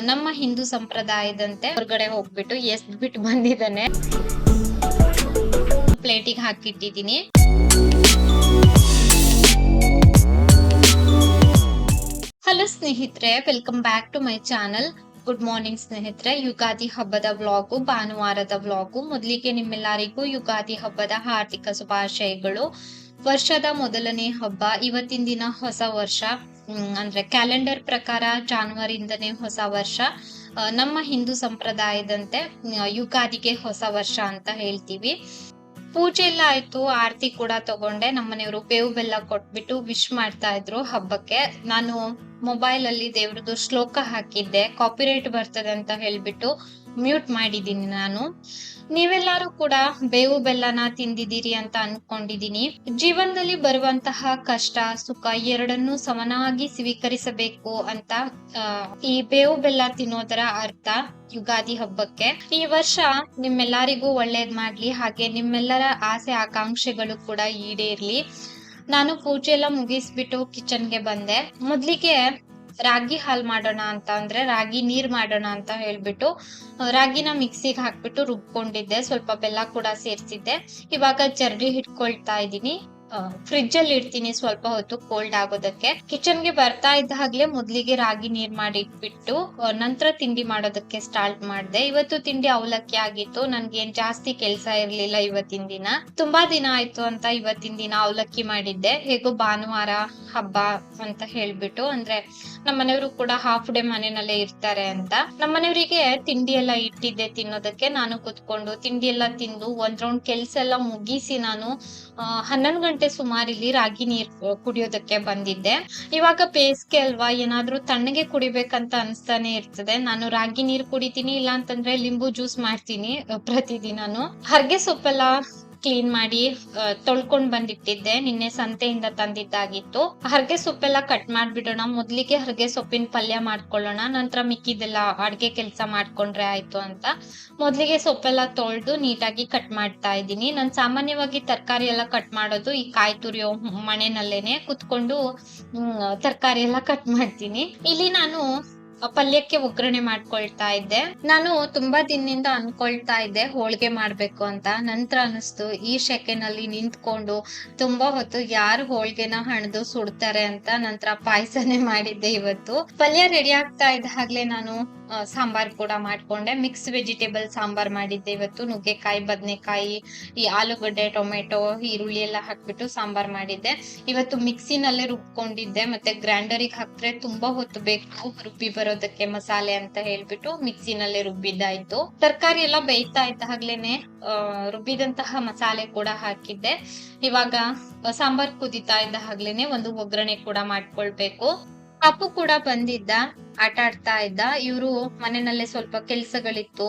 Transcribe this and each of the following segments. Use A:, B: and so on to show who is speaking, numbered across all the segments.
A: ನಮ್ಮ ಹಿಂದೂ ಸಂಪ್ರದಾಯದಂತೆ ಹೊರಗಡೆ ಹೋಗ್ಬಿಟ್ಟು ಎಸ್ಟ್ ಬಿಟ್ಟು ಬಂದಿದ್ದಾನೆ. ಪ್ಲೇಟಿಗೆ ಹಾಕಿಟ್ಟಿದ್ದೀನಿ. ಹಲೋ ಸ್ನೇಹಿತರೆ welcome back to my channel good morning ಸ್ನೇಹಿತರೆ, ಯುಗಾದಿ ಹಬ್ಬದ ವ್ಲಾಗು ಭಾನುವಾರದ ವ್ಲಾಗು ಮೊದಲಿಗೆ ನಿಮ್ಮೆಲ್ಲರಿಗೂ ಯುಗಾದಿ ಹಬ್ಬದ ಹಾರ್ದಿಕ ಶುಭಾಶಯಗಳು. ವರ್ಷದ ಮೊದಲನೇ ಹಬ್ಬ, ಇವತ್ತಿನ ದಿನ ಹೊಸ ವರ್ಷ. ಅಂದ್ರೆ ಕ್ಯಾಲೆಂಡರ್ ಪ್ರಕಾರ ಜಾನ್ವರಿಯಿಂದನೇ ಹೊಸ ವರ್ಷ. ನಮ್ಮ ಹಿಂದೂ ಸಂಪ್ರದಾಯದಂತೆ ಯುಗಾದಿಗೆ ಹೊಸ ವರ್ಷ ಅಂತ ಹೇಳ್ತೀವಿ. ಪೂಜೆ ಎಲ್ಲ ಆಯ್ತು, ಆರತಿ ಕೂಡ ತಗೊಂಡೆ. ನಮ್ಮನೆಯವರು ಬೇವು ಬೆಲ್ಲ ಕೊಟ್ಬಿಟ್ಟು ವಿಶ್ ಮಾಡ್ತಾ ಇದ್ರು ಹಬ್ಬಕ್ಕೆ. ನಾನು ಮೊಬೈಲ್ ಅಲ್ಲಿ ದೇವ್ರದ್ದು ಶ್ಲೋಕ ಹಾಕಿದ್ದೆ. ಕಾಪಿರೈಟ್ ಬರ್ತದೆ ಅಂತ ಹೇಳ್ಬಿಟ್ಟು. ಮ್ಯೂಟ್ ಮಾಡಿದ್ದೀನಿ ನಾನು. ನೀವೆಲ್ಲರೂ ಕೂಡ ಬೇವು ಬೆಲ್ಲನ ತಿಂದಿದ್ದೀರಿ ಅಂತ ಅನ್ಕೊಂಡಿದ್ದೀನಿ. ಜೀವನದಲ್ಲಿ ಬರುವಂತಹ ಕಷ್ಟ, ಸುಖ ಎರಡನ್ನೂ ಸಮನಾಗಿ ಸ್ವೀಕರಿಸಬೇಕು ಅಂತ ಈ ಬೇವು ಬೆಲ್ಲ ತಿನ್ನೋದರ ಅರ್ಥ ಯುಗಾದಿ ಹಬ್ಬಕ್ಕೆ. ಈ ವರ್ಷ ನಿಮ್ಮೆಲ್ಲರಿಗೂ ಒಳ್ಳೇದ್ ಮಾಡ್ಲಿ, ಹಾಗೆ ನಿಮ್ಮೆಲ್ಲರ ಆಸೆ ಆಕಾಂಕ್ಷೆಗಳು ಕೂಡ ಈಡೇರ್ಲಿ. ನಾನು ಪೂಜೆ ಎಲ್ಲ ಮುಗಿಸ್ಬಿಟ್ಟು ಕಿಚನ್ಗೆ ಬಂದೆ. ಮೊದ್ಲಿಗೆ ರಾಗಿ ಹಾಲ್ ಮಾಡೋಣ ಅಂತ ಅಂದ್ರೆ ರಾಗಿ ನೀರ್ ಮಾಡೋಣ ಅಂತ ಹೇಳ್ಬಿಟ್ಟು ರಾಗಿನ ಮಿಕ್ಸಿಗೆ ಹಾಕ್ಬಿಟ್ಟು ರುಬ್ಕೊಂಡಿದ್ದೆ. ಸ್ವಲ್ಪ ಬೆಲ್ಲ ಕೂಡ ಸೇರ್ಸಿದ್ದೆ. ಇವಾಗ ಜರ್ಡಿ ಹಿಡ್ಕೊಳ್ತಾ ಇದ್ದೀನಿ. ಫ್ರಿಜ್ ಅಲ್ಲಿ ಇಡ್ತೀನಿ ಸ್ವಲ್ಪ ಹೊತ್ತು ಕೋಲ್ಡ್ ಆಗೋದಕ್ಕೆ. ಕಿಚನ್ಗೆ ಬರ್ತಾ ಇದ್ದ ಹಾಗ್ಲೇ ಮೊದ್ಲಿಗೆ ರಾಗಿ ನೀರ್ ಮಾಡಿ ಇಟ್ಬಿಟ್ಟು ನಂತರ ತಿಂಡಿ ಮಾಡೋದಕ್ಕೆ ಸ್ಟಾರ್ಟ್ ಮಾಡಿದೆ. ಇವತ್ತು ತಿಂಡಿ ಅವಲಕ್ಕಿ ಆಗಿತ್ತು. ನನ್ಗೆ ಏನ್ ಜಾಸ್ತಿ ಕೆಲ್ಸ ಇರ್ಲಿಲ್ಲ ಇವತ್ತಿನ ದಿನ. ತುಂಬಾ ದಿನ ಆಯ್ತು ಅಂತ ಇವತ್ತಿನ ದಿನ ಅವಲಕ್ಕಿ ಮಾಡಿದ್ದೆ. ಹೇಗೋ ಭಾನುವಾರ ಹಬ್ಬ ಅಂತ ಹೇಳ್ಬಿಟ್ಟು, ಅಂದ್ರೆ ನಮ್ಮನೆಯವರು ಕೂಡ ಹಾಫ್ ಡೇ ಮನೆಯಲ್ಲೇ ಇರ್ತಾರೆ ಅಂತ. ನಮ್ಮನೆಯವರಿಗೆ ತಿಂಡಿ ಎಲ್ಲ ಇಟ್ಟಿದ್ದೆ ತಿನ್ನೋದಕ್ಕೆ. ನಾನು ಕುತ್ಕೊಂಡು ತಿಂಡಿ ಎಲ್ಲ ತಿಂದು ಒಂದ್ ರೌಂಡ್ ಕೆಲ್ಸ ಎಲ್ಲ ಮುಗಿಸಿ ನಾನು ಹನ್ನೊಂದು ಗಂಟೆ ಸುಮಾರು ಇಲ್ಲಿ ರಾಗಿ ನೀರ್ ಕುಡಿಯೋದಕ್ಕೆ ಬಂದಿದ್ದೆ. ಇವಾಗ ಬೇಸಿಗೆ ಅಲ್ವಾ, ಏನಾದ್ರೂ ತಣ್ಣಗೆ ಕುಡಿಬೇಕಂತ ಅನ್ಸ್ತಾನೆ ಇರ್ತದೆ. ನಾನು ರಾಗಿ ನೀರ್ ಕುಡಿತೀನಿ ಇಲ್ಲ ಅಂತಂದ್ರೆ ಲಿಂಬು ಜ್ಯೂಸ್ ಮಾಡ್ತೀನಿ, ಪ್ರತಿದಿನಾನು. ಹರ್ಗೆ ಸೊಪ್ಪೆಲ್ಲ ಕ್ಲೀನ್ ಮಾಡಿ ತೊಳ್ಕೊಂಡ್ ಬಂದಿಟ್ಟಿದ್ದೆ. ನಿನ್ನೆ ಸಂತೆಯಿಂದ ತಂದಿದ್ದಾಗಿತ್ತು. ಹರ್ಗೆ ಸೊಪ್ಪೆಲ್ಲ ಕಟ್ ಮಾಡ್ಬಿಡೋಣ. ಮೊದ್ಲಿಗೆ ಹರ್ಗೆ ಸೊಪ್ಪಿನ ಪಲ್ಯ ಮಾಡ್ಕೊಳ್ಳೋಣ. ನಂತರ ಮಿಕ್ಕಿದೆಲ್ಲ ಅಡ್ಗೆ ಕೆಲ್ಸ ಮಾಡ್ಕೊಂಡ್ರೆ ಆಯ್ತು ಅಂತ. ಮೊದ್ಲಿಗೆ ಸೊಪ್ಪೆಲ್ಲ ತೊಳ್ದು ನೀಟಾಗಿ ಕಟ್ ಮಾಡ್ತಾ ಇದ್ದೀನಿ. ನಾನ್ ಸಾಮಾನ್ಯವಾಗಿ ತರಕಾರಿ ಎಲ್ಲ ಕಟ್ ಮಾಡೋದು ಈ ಕಾಯಿ ತುರಿಯೋ ಮನೆನಲ್ಲೇನೆ ಕುತ್ಕೊಂಡು ತರಕಾರಿ ಎಲ್ಲ ಕಟ್ ಮಾಡ್ತೀನಿ. ಇಲ್ಲಿ ನಾನು ಪಲ್ಯಕ್ಕೆ ಒಗ್ಗರಣೆ ಮಾಡ್ಕೊಳ್ತಾ ಇದ್ದೆ. ನಾನು ತುಂಬಾ ದಿನದಿಂದ ಅನ್ಕೊಳ್ತಾ ಇದ್ದೆ, ಹೋಳಿಗೆ ಮಾಡ್ಬೇಕು ಅಂತ. ನಂತರ ಅನಿಸ್ತು, ಈ ಶೆಕೆನಲ್ಲಿ ನಿಂತ್ಕೊಂಡು ತುಂಬಾ ಹೊತ್ತು ಯಾರು ಹೋಳ್ಗೆನ ಹಣದು ಸುಡ್ತಾರೆ ಅಂತ ನಂತರ ಪಾಯಸನೆ ಮಾಡಿದ್ದೆ ಇವತ್ತು. ಪಲ್ಯ ರೆಡಿ ಆಗ್ತಾ ಇದ್ದ ಹಾಗ್ಲೇ ನಾನು ಸಾಂಬಾರ್ ಕೂಡ ಮಾಡ್ಕೊಂಡೆ. ಮಿಕ್ಸ್ ವೆಜಿಟೇಬಲ್ ಸಾಂಬಾರ್ ಮಾಡಿದ್ದೆ ಇವತ್ತು. ನುಗ್ಗೆಕಾಯಿ, ಬದನೆಕಾಯಿ, ಈ ಆಲೂಗಡ್ಡೆ, ಟೊಮೆಟೊ, ಈರುಳ್ಳಿ ಎಲ್ಲ ಹಾಕ್ಬಿಟ್ಟು ಸಾಂಬಾರ್ ಮಾಡಿದ್ದೆ. ಇವತ್ತು ಮಿಕ್ಸಿನಲ್ಲೇ ರುಬ್ಕೊಂಡಿದ್ದೆ. ಮತ್ತೆ ಗ್ರೈಂಡರಿಗೆ ಹಾಕಿದ್ರೆ ತುಂಬಾ ಹೊತ್ತು ಬೇಕು, ರುಬ್ಬಿ ಬರೋದಕ್ಕೆ ಮಸಾಲೆ ಅಂತ ಹೇಳ್ಬಿಟ್ಟು ಮಿಕ್ಸಿನಲ್ಲೇ ರುಬ್ಬಿದ್ದಾಯ್ತು. ತರಕಾರಿ ಎಲ್ಲ ಬೇಯ್ತಾ ಇತ್ತು ಆಗ್ಲೇನೆ ಆ, ರುಬ್ಬಿದಂತಹ ಮಸಾಲೆ ಕೂಡ ಹಾಕಿದ್ದೆ. ಇವಾಗ ಸಾಂಬಾರ್ ಕುದಿತಾ ಇದ್ದ ಹಾಗ್ಲೇನೆ ಒಂದು ಒಗ್ಗರಣೆ ಕೂಡ ಮಾಡ್ಕೊಳ್ಬೇಕು. ಕಪ್ಪು ಕೂಡ ಬಂದಿದ್ದ. ಆಟ ಆಡ್ತಾ ಇದ್ದ. ಇವರು ಮನೆಯಲ್ಲೇ ಸ್ವಲ್ಪ ಕೆಲ್ಸಗಳಿತ್ತು.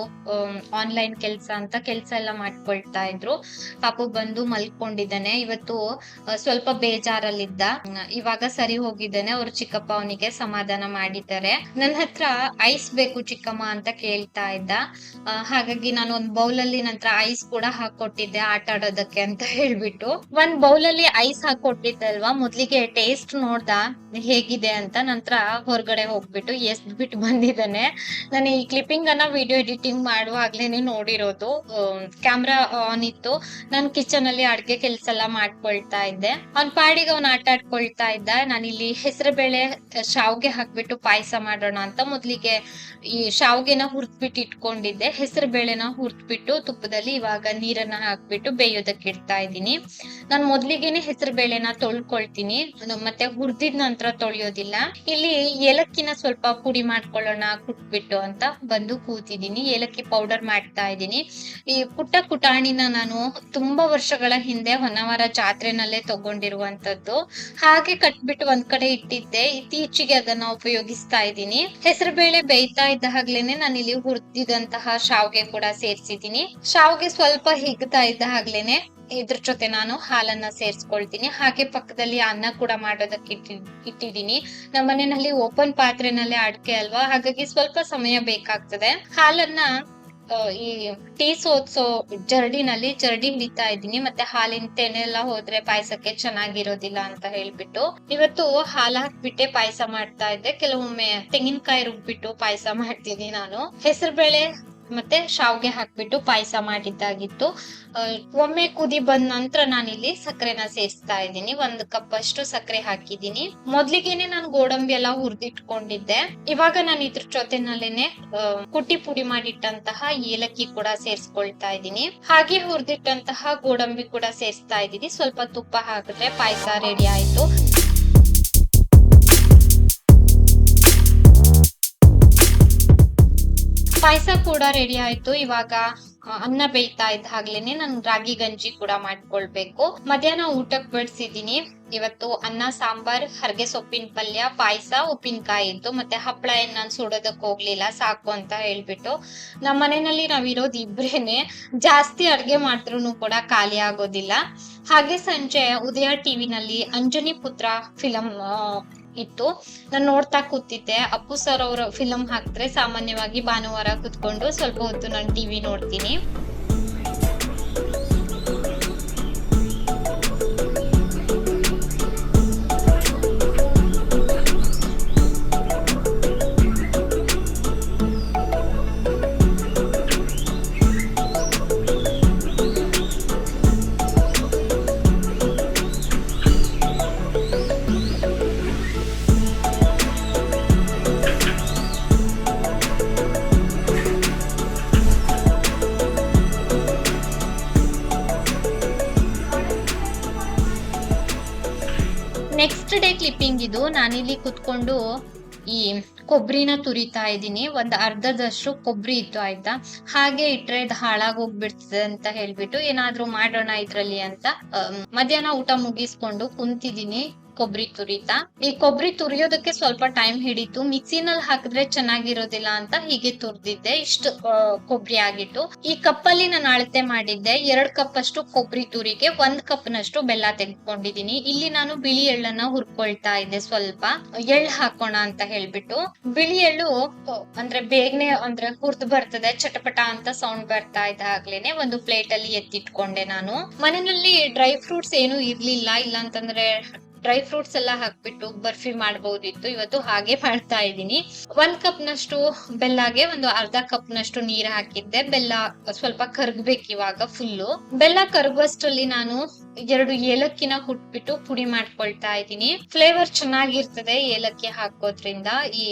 A: ಆನ್ಲೈನ್ ಕೆಲ್ಸ ಅಂತ ಕೆಲ್ಸ ಎಲ್ಲ ಮಾಡ್ಕೊಳ್ತಾ ಇದ್ರು. ಪಾಪು ಬಂದು ಮಲ್ಕೊಂಡಿದ್ದಾನೆ. ಇವತ್ತು ಸ್ವಲ್ಪ ಬೇಜಾರಲ್ಲಿದ್ದ. ಇವಾಗ ಸರಿ ಹೋಗಿದ್ದಾನೆ. ಅವ್ರ ಚಿಕ್ಕಪ್ಪ ಅವನಿಗೆ ಸಮಾಧಾನ ಮಾಡಿದ್ದಾರೆ. ನನ್ನ ಹತ್ರ ಐಸ್ ಬೇಕು ಚಿಕ್ಕಮ್ಮ ಅಂತ ಕೇಳ್ತಾ ಇದ್ದ. ಹಾಗಾಗಿ ನಾನು ಒಂದ್ ಬೌಲ್ ಅಲ್ಲಿ ನಂತರ ಐಸ್ ಕೂಡ ಹಾಕೊಟ್ಟಿದ್ದೆ ಆಟ ಆಡೋದಕ್ಕೆ ಅಂತ ಹೇಳ್ಬಿಟ್ಟು. ಒಂದ್ ಬೌಲ್ ಅಲ್ಲಿ ಐಸ್ ಹಾಕೊಟ್ಟಿದ್ದಲ್ವಾ ಮೊದ್ಲಿಗೆ ಟೇಸ್ಟ್ ನೋಡ್ದ ಹೇಗಿದೆ ಅಂತ ನಂತರ ಹೊರಗಡೆ ಹೋಗ್ಬಿಟ್ಟು ಎಸ್ದ್ ಬಿಟ್ಟು ಬಂದಿದ್ದಾನೆ. ನಾನು ಈ ಕ್ಲಿಪ್ಪಿಂಗ್ ಅನ್ನ ವಿಡಿಯೋ ಎಡಿಟಿಂಗ್ ಮಾಡುವಾಗ್ಲೇನೆ ನೋಡಿರೋದು. ಕ್ಯಾಮ್ರಾ ಆನ್ ಇತ್ತು. ನಾನು ಕಿಚನ್ ಅಲ್ಲಿ ಅಡ್ಗೆ ಕೆಲ್ಸ ಎಲ್ಲ ಮಾಡ್ಕೊಳ್ತಾ ಇದ್ದೆ. ಅವ್ನ್ ಪಾಡಿಗೆ ಅವ್ನ ಆಟ ಆಡ್ಕೊಳ್ತಾ ಇದ್ದ. ಇಲ್ಲಿ ಹೆಸರು ಬೇಳೆ ಶಾವ್ಗೆ ಹಾಕ್ಬಿಟ್ಟು ಪಾಯಸ ಮಾಡೋಣ ಅಂತ ಮೊದ್ಲಿಗೆ ಈ ಶಾವ್ಗೆನ ಹುರ್ದ್ಬಿಟ್ಟು ಇಟ್ಕೊಂಡಿದ್ದೆ. ಹೆಸರು ಬೇಳೆನ ಹುರ್ದ್ಬಿಟ್ಟು ತುಪ್ಪದಲ್ಲಿ ಇವಾಗ ನೀರನ್ನ ಹಾಕ್ಬಿಟ್ಟು ಬೇಯೋದಕ್ಕೆ ಇಡ್ತಾ ಇದ್ದೀನಿ. ನಾನು ಮೊದ್ಲಿಗೆನೆ ಹೆಸರು ಬೇಳೆನ ತೊಳ್ಕೊಳ್ತೀನಿ. ಮತ್ತೆ ಹುರ್ದಿದ ನಂತರ ತೊಳೆಯೋದಿಲ್ಲ. ಇಲ್ಲಿ ಏಲಕ್ಕಿನ ಸ್ವಲ್ಪ ಪುಡಿ ಮಾಡ್ಕೊಳ್ಳೋಣ, ಕುಟ್ಬಿಟ್ಟು ಅಂತ ಬಂದು ಕೂತಿದ್ದೀನಿ. ಏಲಕ್ಕಿ ಪೌಡರ್ ಮಾಡ್ತಾ ಇದ್ದೀನಿ. ಈ ಪುಟ್ಟ ಕುಟಾಣಿನ ನಾನು ತುಂಬಾ ವರ್ಷಗಳ ಹಿಂದೆ ಹೊನ್ನವರ ಜಾತ್ರೆನಲ್ಲೇ ತಗೊಂಡಿರುವಂತದ್ದು ಹಾಗೆ ಕಟ್ಬಿಟ್ಟು ಒಂದ್ ಕಡೆ ಇಟ್ಟಿದ್ದೆ. ಇತ್ತೀಚೆಗೆ ಅದನ್ನ ಉಪಯೋಗಿಸ್ತಾ ಇದ್ದೀನಿ. ಹೆಸರು ಬೇಳೆ ಬೇಯ್ತಾ ಇದ್ದ ಹಾಗ್ಲೇನೆ ನಾನು ಇಲ್ಲಿ ಹುರಿದಿದಂತಹ ಶಾವ್ಗೆ ಕೂಡ ಸೇರ್ಸಿದ್ದೀನಿ. ಶಾವ್ಗೆ ಸ್ವಲ್ಪ ಹಿಗ್ತಾ ಇದ್ದ ಹಾಗ್ಲೇನೆ ಇದ್ರ ಜೊತೆ ನಾನು ಹಾಲನ್ನ ಸೇರ್ಸ್ಕೊಳ್ತೀನಿ. ಹಾಗೆ ಪಕ್ಕದಲ್ಲಿ ಅನ್ನ ಕೂಡ ಮಾಡೋದಕ್ಕೆ ಇಟ್ಟಿ- ಇಟ್ಟಿದ್ದೀನಿ. ನಮ್ಮ ಮನೆಯಲ್ಲಿ ಓಪನ್ ಪಾತ್ರೆನಲ್ಲೇ ಅಡ್ಕೆ ಅಲ್ವಾ? ಹಾಗಾಗಿ ಸ್ವಲ್ಪ ಸಮಯ ಬೇಕಾಗ್ತದೆ. ಹಾಲನ್ನ ಈ ಟೀ ಸೋದ್ಸೋ ಜರಡಿನಲ್ಲಿ ಜರಡಿ ಹಿಡಿತಾ ಇದ್ದೀನಿ. ಮತ್ತೆ ಹಾಲಿನ ತೆನೆ ಎಲ್ಲ ಹೋದ್ರೆ ಪಾಯಸಕ್ಕೆ ಚೆನ್ನಾಗಿರೋದಿಲ್ಲ ಅಂತ ಹೇಳ್ಬಿಟ್ಟು. ಇವತ್ತು ಹಾಲ್ ಹಾಕ್ಬಿಟ್ಟೆ ಪಾಯಸ ಮಾಡ್ತಾ ಇದ್ದೆ. ಕೆಲವೊಮ್ಮೆ ತೆಂಗಿನಕಾಯಿ ರುಬ್ಬಿಟ್ಟು ಪಾಯಸ ಮಾಡ್ತೀನಿ ನಾನು. ಹೆಸರುಬೇಳೆ ಮತ್ತೆ ಶಾವ್ಗೆ ಹಾಕ್ಬಿಟ್ಟು ಪಾಯಸ ಮಾಡಿದ್ದಾಗಿತ್ತು. ಒಮ್ಮೆ ಕುದಿ ಬಂದ ನಂತರ ಇಲ್ಲಿ ಸಕ್ಕರೆನ ಸೇರಿಸ್ತಾ ಇದ್ದೀನಿ. ಒಂದ್ ಕಪ್ ಅಷ್ಟು ಸಕ್ಕರೆ ಹಾಕಿದ್ದೀನಿ. ಮೊದ್ಲಿಗೇನೆ ನಾನು ಗೋಡಂಬಿ ಎಲ್ಲ ಹುರಿದಿಟ್ಕೊಂಡಿದ್ದೆ. ಇವಾಗ ನಾನು ಇದ್ರ ಜೊತೆನಲ್ಲೇನೆ ಕುಟ್ಟಿ ಪುಡಿ ಮಾಡಿಟ್ಟಂತಹ ಏಲಕ್ಕಿ ಕೂಡ ಸೇರಿಸ್ಕೊಳ್ತಾ ಇದ್ದೀನಿ. ಹಾಗೆ ಹುರಿದಿಟ್ಟಂತಹ ಗೋಡಂಬಿ ಕೂಡ ಸೇರಿಸ್ತಾ ಇದ್ದೀನಿ. ಸ್ವಲ್ಪ ತುಪ್ಪ ಹಾಕಿದ್ರೆ ಪಾಯಸ ರೆಡಿ ಆಯ್ತು. ಪಾಯಸ ಕೂಡ ರೆಡಿ ಆಯ್ತು. ಇವಾಗ ಅನ್ನ ಬೇಯ್ತಾ ಇದ್ದಾಗ್ಲೇನೆ ನಾನು ರಾಗಿ ಗಂಜಿ ಕೂಡ ಮಾಡ್ಕೊಳ್ಬೇಕು. ಮಧ್ಯಾಹ್ನ ಊಟಕ್ ಬಡಿಸಿದೀನಿ ಇವತ್ತು ಅನ್ನ, ಸಾಂಬಾರ್ ಹರ್ಗೆ ಸೊಪ್ಪಿನ ಪಲ್ಯ, ಪಾಯಸ ಉಪ್ಪಿನಕಾಯಿ ಇತ್ತು ಮತ್ತೆ ಹಪ್ಪಳ ಏನ್ ನಾನು ಸುಡೋದಕ್ ಹೋಗ್ಲಿಲ್ಲ. ಸಾಕು ಅಂತ ಹೇಳ್ಬಿಟ್ಟು ನಮ್ಮ ಮನೆಯಲ್ಲಿ ನಾವ್ ಇಬ್ರೇನೆ ಜಾಸ್ತಿ ಅಡ್ಗೆ ಮಾಡಿದ್ರು ಕೂಡ ಖಾಲಿ ಆಗೋದಿಲ್ಲ. ಹಾಗೆ ಸಂಜೆ ಉದಯ ಟಿವಿನಲ್ಲಿ ಅಂಜನಿ ಪುತ್ರ ಫಿಲಂ ಇತ್ತು. ನಾನ್ ನೋಡ್ತಾ ಕೂತಿದ್ದೆ. ಅಪ್ಪು ಸರ್ ಅವ್ರ ಫಿಲಂ ಹಾಕ್ತಾರೆ ಸಾಮಾನ್ಯವಾಗಿ ಭಾನುವಾರ ಕುತ್ಕೊಂಡು ಸ್ವಲ್ಪ ಹೊತ್ತು ನಾನು ಟಿವಿ ನೋಡ್ತೀನಿ. ನಾನಿಲ್ಲಿ ಕುತ್ಕೊಂಡು ಈ ಕೊಬ್ಬರಿನ ತುರಿತಾ ಇದ್ದೀನಿ. ಒಂದು ಅರ್ಧದಷ್ಟು ಕೊಬ್ಬರಿ ಇತ್ತು ಆಯ್ತಾ? ಹಾಗೆ ಇಟ್ರೆ ಇದು ಹಾಳಾಗೋಗ್ಬಿಡ್ತದೆ ಅಂತ ಹೇಳ್ಬಿಟ್ಟು ಏನಾದ್ರೂ ಮಾಡೋಣ ಇದ್ರಲ್ಲಿ ಅಂತ ಮಧ್ಯಾಹ್ನ ಊಟ ಮುಗಿಸ್ಕೊಂಡು ಕುಂತಿದ್ದೀನಿ. ಕೊಬ್ಬರಿ ತುರಿತಾ? ಈ ಕೊಬ್ಬರಿ ತುರಿಯೋದಕ್ಕೆ ಸ್ವಲ್ಪ ಟೈಮ್ ಹಿಡಿತು. ಮಿಕ್ಸಿನಲ್ಲಿ ಹಾಕಿದ್ರೆ ಚೆನ್ನಾಗಿರೋದಿಲ್ಲ ಅಂತ ಹೀಗೆ ತುರ್ದಿದ್ದೆ. ಇಷ್ಟು ಕೊಬ್ಬರಿ ಆಗಿತ್ತು. ಈ ಕಪ್ಪಲ್ಲಿ ನಾನು ಅಳತೆ ಮಾಡಿದ್ದೆ. ಎರಡ್ ಕಪ್ ಅಷ್ಟು ಕೊಬ್ಬರಿ ತುರಿಗೆ, ಒಂದ್ ಕಪ್ ನಷ್ಟು ಬೆಲ್ಲ ತೆಗೆದುಕೊಂಡಿದೀನಿ ಇಲ್ಲಿ ನಾನು ಬಿಳಿ ಎಳ್ಳನ್ನ ಹುರ್ಕೊಳ್ತಾ ಇದ್ದೆ ಸ್ವಲ್ಪ. ಎಳ್ಳು ಹಾಕೋಣ ಅಂತ ಹೇಳ್ಬಿಟ್ಟು. ಬಿಳಿ ಎಳ್ಳು ಅಂದ್ರೆ ಬೇಗನೆ ಅಂದ್ರೆ ಹುರ್ದು ಬರ್ತದೆ. ಚಟಪಟ ಅಂತ ಸೌಂಡ್ ಬರ್ತಾ ಇದ್ದಾಗ್ಲೇನೆ ಒಂದು ಪ್ಲೇಟ್ ಅಲ್ಲಿ ಎತ್ತಿಟ್ಕೊಂಡೆ ನಾನು. ಮನೆಯಲ್ಲಿ ಡ್ರೈ ಫ್ರೂಟ್ಸ್ ಏನು ಇರ್ಲಿಲ್ಲ. ಇಲ್ಲ ಅಂತಂದ್ರೆ ಡ್ರೈ ಫ್ರೂಟ್ಸ್ ಎಲ್ಲ ಹಾಕ್ಬಿಟ್ಟು ಬರ್ಫಿ ಮಾಡಬಹುದಿತ್ತು ಇವತ್ತು ಹಾಗೆ ಮಾಡ್ತಾ ಇದ್ದೀನಿ. ಒಂದ್ ಕಪ್ ನಷ್ಟು ಬೆಲ್ಲಗೆ ಒಂದು ಅರ್ಧ ಕಪ್ ನಷ್ಟು ನೀರ್ ಹಾಕಿದ್ದೆ. ಬೆಲ್ಲ ಸ್ವಲ್ಪ ಕರ್ಗ್ಬೇಕು ಇವಾಗ ಫುಲ್ಲು ಬೆಲ್ಲ ಕರ್ಗುವಷ್ಟರಲ್ಲಿ ನಾನು ಎರಡು ಏಲಕ್ಕಿನ ಹುಟ್ಬಿಟ್ಟು ಪುಡಿ ಮಾಡ್ಕೊಳ್ತಾ ಇದ್ದೀನಿ. ಫ್ಲೇವರ್ ಚೆನ್ನಾಗಿರ್ತದೆ ಏಲಕ್ಕಿ ಹಾಕೋದ್ರಿಂದ ಈ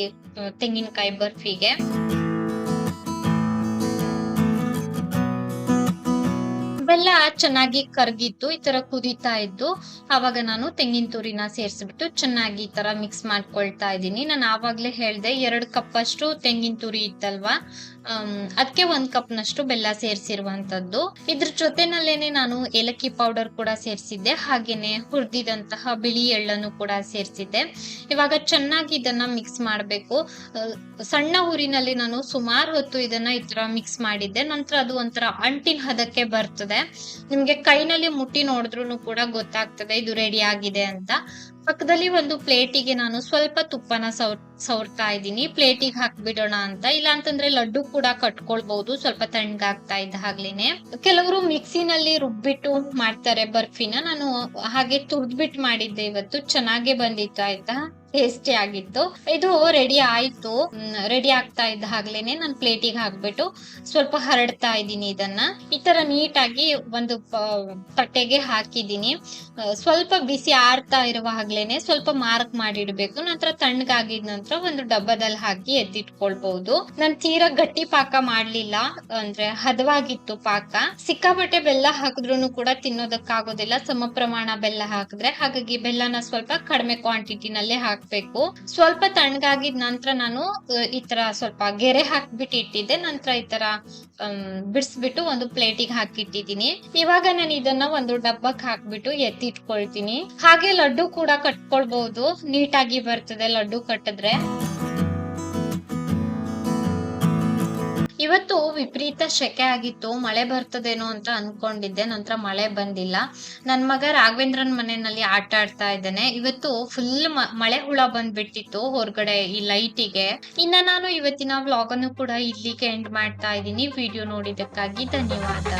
A: ತೆಂಗಿನಕಾಯಿ ಬರ್ಫಿಗೆ. ಬೆಲ್ಲ ಚೆನ್ನಾಗಿ ಕರ್ಗಿತ್ತು ಈ ತರ ಕುದೀತಾ ಇದ್ದು ಅವಾಗ ನಾನು ತೆಂಗಿನ ತುರಿನ ಸೇರಿಸ್ಬಿಟ್ಟು ಚೆನ್ನಾಗಿ ಈ ತರ ಮಿಕ್ಸ್ ಮಾಡ್ಕೊಳ್ತಾ ಇದ್ದೀನಿ. ನಾನು ಆವಾಗ್ಲೇ ಹೇಳ್ದೆ, ಎರಡು ಕಪ್ ಅಷ್ಟು ತೆಂಗಿನ ತುರಿ ಇತ್ತಲ್ವಾ? ಅದಕ್ಕೆ ಒಂದ್ ಕಪ್ನಷ್ಟು ಬೆಲ್ಲ ಸೇರಿಸಿರುವಂತದ್ದು ಇದ್ರ ಜೊತೆನಲ್ಲೇನೆ ನಾನು ಏಲಕ್ಕಿ ಪೌಡರ್ ಕೂಡ ಸೇರಿಸಿದ್ದೆ. ಹಾಗೇನೆ ಹುರಿದಿದಂತಹ ಬಿಳಿ ಎಳ್ಳನ್ನು ಕೂಡ ಸೇರಿಸಿದ್ದೆ. ಇವಾಗ ಚೆನ್ನಾಗಿ ಇದನ್ನ ಮಿಕ್ಸ್ ಮಾಡಬೇಕು. ಸಣ್ಣ ಊರಿನಲ್ಲಿ ನಾನು ಸುಮಾರು ಹೊತ್ತು ಇದನ್ನ ಈ ತರ ಮಿಕ್ಸ್ ಮಾಡಿದ್ದೆ. ನಂತರ ಅದು ಒಂಥರ ಅಂಟಿನ ಹದಕ್ಕೆ ಬರ್ತದೆ. ನಿಮ್ಗೆ ಕೈನಲ್ಲಿ ಮುಟ್ಟಿ ನೋಡಿದ್ರು ಕೂಡ ಗೊತ್ತಾಗ್ತದೆ, ಇದು ರೆಡಿ ಆಗಿದೆ ಅಂತ. ಪಕ್ಕದಲ್ಲಿ ಒಂದು ಪ್ಲೇಟಿಗೆ ನಾನು ಸ್ವಲ್ಪ ತುಪ್ಪನ ಸೌರ್ ಸೌರ್ತಾ ಇದ್ದೀನಿ. ಪ್ಲೇಟಿಗೆ ಹಾಕ್ಬಿಡೋಣ ಅಂತ. ಇಲ್ಲ ಅಂತಂದ್ರೆ ಲಡ್ಡು ಕೂಡ ಕಟ್ಕೊಳ್ಬಹುದು ಸ್ವಲ್ಪ ತಣ್ಣಗಾಗ್ತಾ ಇದ್ದ ಹಾಗ್ಲೇನೆ. ಕೆಲವರು ಮಿಕ್ಸಿನಲ್ಲಿ ರುಬ್ಬಿಟ್ಟು ಮಾಡ್ತಾರೆ ಬರ್ಫಿನ. ನಾನು ಹಾಗೆ ತುರ್ದ್ಬಿಟ್ಟು ಮಾಡಿದ್ದೆ ಇವತ್ತು. ಚೆನ್ನಾಗೆ ಬಂದಿತ್ತು ಆಯ್ತಾ? ಟೇಸ್ಟಿ ಆಗಿತ್ತು. ಇದು ರೆಡಿ ಆಯ್ತು. ರೆಡಿ ಆಗ್ತಾ ಇದ್ದ ಹಾಗ್ಲೇನೆ ನಾನು ಪ್ಲೇಟಿಗೆ ಹಾಕ್ಬಿಟ್ಟು ಸ್ವಲ್ಪ ಹರಡ್ತಾ ಇದ್ದೀನಿ ಇದನ್ನ. ಈ ತರ ನೀಟಾಗಿ ಒಂದು ತಟ್ಟೆಗೆ ಹಾಕಿದ್ದೀನಿ. ಸ್ವಲ್ಪ ಬಿಸಿ ಆರ್ತಾ ಇರುವ ಹಾಗ್ಲೇನೆ ಸ್ವಲ್ಪ ಮಾರ್ಕ್ ಮಾಡಿಡ್ಬೇಕು. ನಂತರ ತಣ್ಣಗಾಗಿದ ನಂತರ ಒಂದು ಡಬ್ಬದಲ್ಲಿ ಹಾಕಿ ಎತ್ತಿಟ್ಕೊಳ್ಬಹುದು. ನಾನ್ ತೀರಾ ಗಟ್ಟಿ ಪಾಕ ಮಾಡ್ಲಿಲ್ಲ, ಅಂದ್ರೆ ಹದವಾಗಿತ್ತು ಪಾಕ. ಸಿಕ್ಕಾಪಟ್ಟೆ ಬೆಲ್ಲ ಹಾಕಿದ್ರು ಕೂಡ ತಿನ್ನೋದಕ್ಕಾಗೋದಿಲ್ಲ. ಸಮ ಪ್ರಮಾಣ ಬೆಲ್ಲ ಹಾಕಿದ್ರೆ ಹಾಗಾಗಿ ಬೆಲ್ಲನ ಸ್ವಲ್ಪ ಕಡಿಮೆ ಕ್ವಾಂಟಿಟಿನಲ್ಲೇ ಹಾಕ್ಬೇಕು. ಸ್ವಲ್ಪ ತಣ್ಣಗಾಗಿದ ನಂತರ ನಾನು ಈ ತರ ಸ್ವಲ್ಪ ಗೆರೆ ಹಾಕ್ಬಿಟ್ಟು ಇಟ್ಟಿದ್ದೆ. ನಂತರ ಈ ತರ ಬಿಡಿಸ್ಬಿಟ್ಟು ಒಂದು ಪ್ಲೇಟಿಗೆ ಹಾಕಿಟ್ಟಿದ್ದೀನಿ. ಇವಾಗ ನಾನು ಇದನ್ನ ಒಂದು ಡಬ್ಬಕ್ ಹಾಕ್ಬಿಟ್ಟು ಎತ್ತಿಟ್ಕೊಳ್ತೀನಿ. ಹಾಗೆ ಲಡ್ಡು ಕೂಡ ಕಟ್ಕೊಳ್ಬಹುದು. ನೀಟಾಗಿ ಬರ್ತದೆ ಲಡ್ಡು ಕಟ್ಟಿದ್ರೆ ಇವತ್ತು ವಿಪರೀತ ಶೆಕೆ ಆಗಿತ್ತು. ಮಳೆ ಬರ್ತದೇನೋ ಅಂತ ಅನ್ಕೊಂಡಿದ್ದೆ. ನಂತರ ಮಳೆ ಬಂದಿಲ್ಲ. ನನ್ ಮಗ ರಾಘವೇಂದ್ರನ್ ಮನೆಯಲ್ಲಿ ಆಟ ಆಡ್ತಾ ಇದ್ದೇನೆ. ಇವತ್ತು ಫುಲ್ ಮಳೆ ಹುಳ ಬಂದ್ಬಿಟ್ಟಿತ್ತು ಹೊರಗಡೆ ಈ ಲೈಟಿಗೆ ಇನ್ನ ನಾನು ಇವತ್ತಿನ ವ್ಲಾಗ್ ಅನ್ನು ಕೂಡ ಇಲ್ಲಿಗೆ ಎಂಡ್ ಮಾಡ್ತಾ ಇದ್ದೀನಿ. ವಿಡಿಯೋ ನೋಡಿದಕ್ಕಾಗಿ ಧನ್ಯವಾದ.